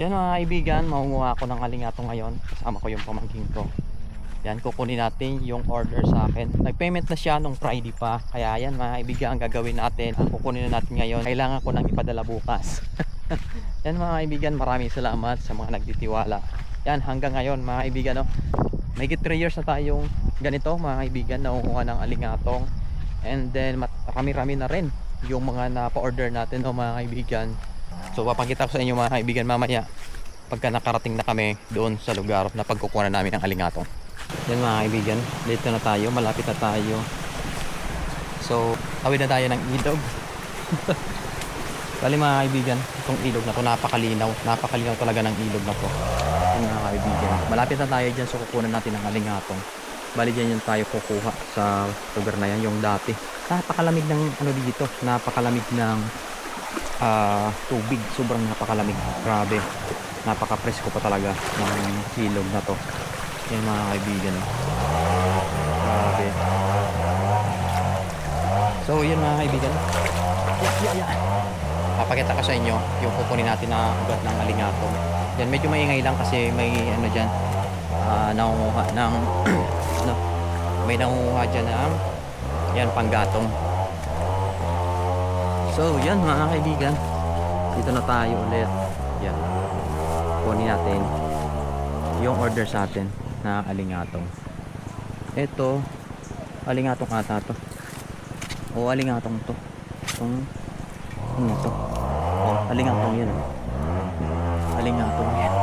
Yan mga kaibigan, maunguha ako ng alingato ngayon. Kasama ko yung pamangking ko. Yan, kukunin natin yung order sa akin. Nag-payment na siya nung Friday pa. Kaya yan mga kaibigan, ang gagawin natin. Ang kukunin na natin ngayon. Kailangan ko nang ipadala bukas. yan mga kaibigan, maraming salamat sa mga nagtitiwala. Yan, hanggang ngayon mga kaibigan, no? may 3 years na tayong ganito mga kaibigan, naunguha ng alingatong. And then, marami-rami na rin yung mga napa-order natin, no, mga kaibigan. So papakita ko sa inyo mga kaibigan mamaya pagka nakarating na kami doon sa lugar na pagkukuha na namin ng alingatong. Yan mga kaibigan, dito na tayo, malapit na tayo. So, tawid na tayo ng ilog. Bali mga kaibigan, itong ilog na to napakalinaw, napakalinaw talaga ng ilog na to. Yan mga kaibigan, malapit na tayo dyan so kukunan natin ng alingatong. Bali dyan yung tayo kukuha sa lugar na yan, yung dati. Napakalamig ng ano dito, napakalamig ng ah, tubig. Sobrang napakalamig. Grabe. Napaka-presko pa talaga ng silog na to. Yan mga kaibigan. Grabe. So, yun mga kaibigan. Yeah, yeah, yeah. Papakita ko sa inyo yung kukunin natin na ugat ng alingatong. Yan, medyo maingay lang kasi may ano dyan. ah nangunguha ng ano, may nangunguha dyan ng yan, panggatong. So, yan mga kaibigan. Dito na tayo ulit. Yan. Kunin natin yung order sa atin na alingatong. Ito, alingatong ata to. O alingatong to. Itong, ano to? O, alingatong yan. Alingatong yan.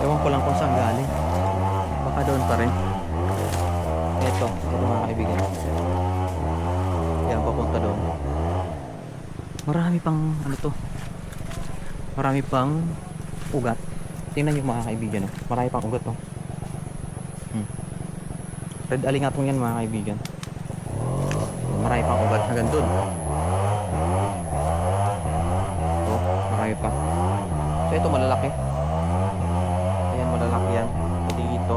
Ewan ko lang kung saan galing. Baka doon pa rin. Ito, ito mga kaibigan. Yan, papunta doon. Marami pang, ano to? Marami pang ugat. Tingnan niyo mga kaibigan, oh. marami pang ugat, oh. Hmm. Red alingatong yan mga kaibigan. Marami pang ugat hanggang doon. Oh, marami pa. So ito malalaki. Ayan, malalaki yan. Dito.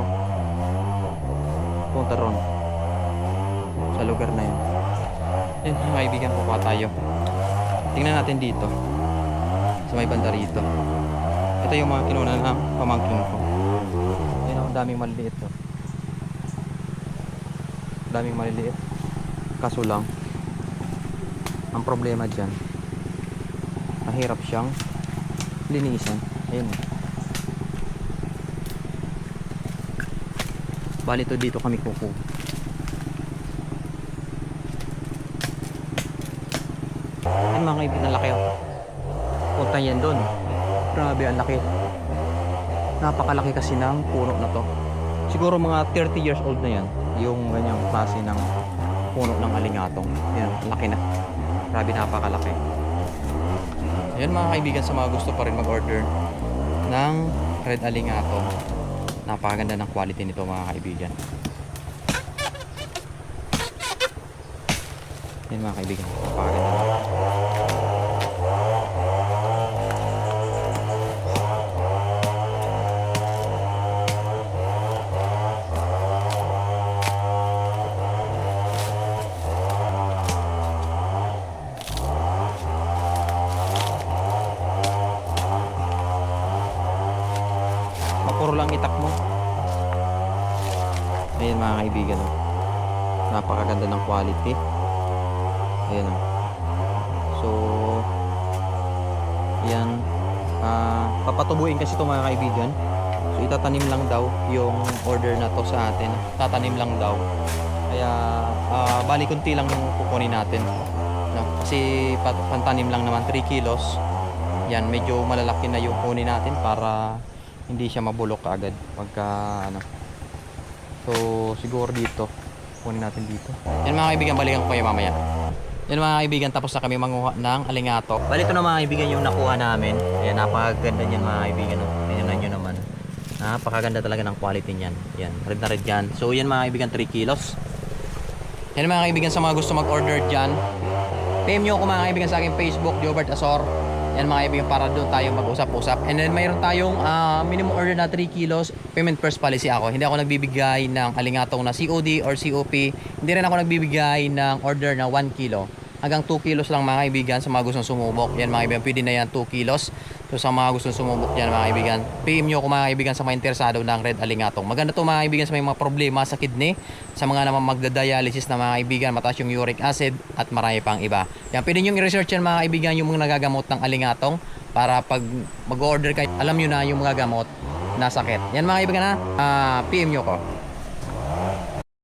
Punta ron. Sa lugar na yun. Yan, mga kaibigan, kukuha tayo. Tingnan natin dito. Sa may banda rito. Ito yung mga kinuna ng pamangkin ko. Yan ang daming maliliit to. Daming maliliit. Kaso lang, ang problema dyan, mahirap siyang linisan. Ayun. oh. Bali to dito kami kukuha. Ay mga kaibigan, ang laki oh. Punta yan doon. Grabe, ang laki. Napakalaki kasi ng puno na to. Siguro mga 30 years old na yan. Yung ganyang klase ng puno ng alingatong. Yan, laki na. Grabe, napakalaki. Ayan mga kaibigan, sa mga gusto pa rin mag-order ng red alingatong. Napakaganda ng quality nito mga kaibigan. Yan mga kaibigan, napakaganda. Mapuro lang itak mo. Ayan mga kaibigan. Napakaganda ng quality. Ayan o. So, yan. Ah, papatubuin kasi ito mga kaibigan. So, itatanim lang daw yung order na to sa atin. Tatanim lang daw. Kaya, ah, bali kunti lang yung kukunin natin. No? Kasi pantanim lang naman 3 kilos. Yan, medyo malalaki na yung kunin natin para hindi siya mabulok agad pagka ano. So, siguro dito. Kunin natin dito. Yan mga kaibigan, balikan ko kayo mamaya. Yan mga kaibigan, tapos na kami manguha ng alingato. Bali ito na mga kaibigan yung nakuha namin. Ayan, napakaganda niyan mga kaibigan. Tingnan nyo naman. Napakaganda talaga ng quality niyan. Yan, red na red yan. So, yan mga kaibigan, 3 kilos. Yan mga kaibigan, sa mga gusto mag-order dyan. PM nyo ako mga kaibigan sa aking Facebook, Diobert Asor. Yan mga kaibigan, para doon tayo mag-usap-usap. And then mayroon tayong ah, minimum order na 3 kilos. Payment first policy ako. Hindi ako nagbibigay ng alingatong na COD or COP. Hindi rin ako nagbibigay ng order na 1 kilo. Hanggang 2 kilos lang mga kaibigan sa mga gustong sumubok. Yan mga kaibigan, pwede na yan 2 kilos. So sa mga gustong sumubok dyan mga kaibigan, PM nyo kung mga kaibigan sa mga interesado ng Red Alingatong. Maganda to mga kaibigan sa may mga problema sa kidney, sa mga naman magdadialysis na mga kaibigan, mataas yung uric acid at marami pang iba. Yan, pwede nyo i-research yan mga kaibigan yung mga nagagamot ng Alingatong para pag mag-order kayo, alam nyo na yung mga gamot na sakit. Yan mga kaibigan ha, Ah, PM nyo ko.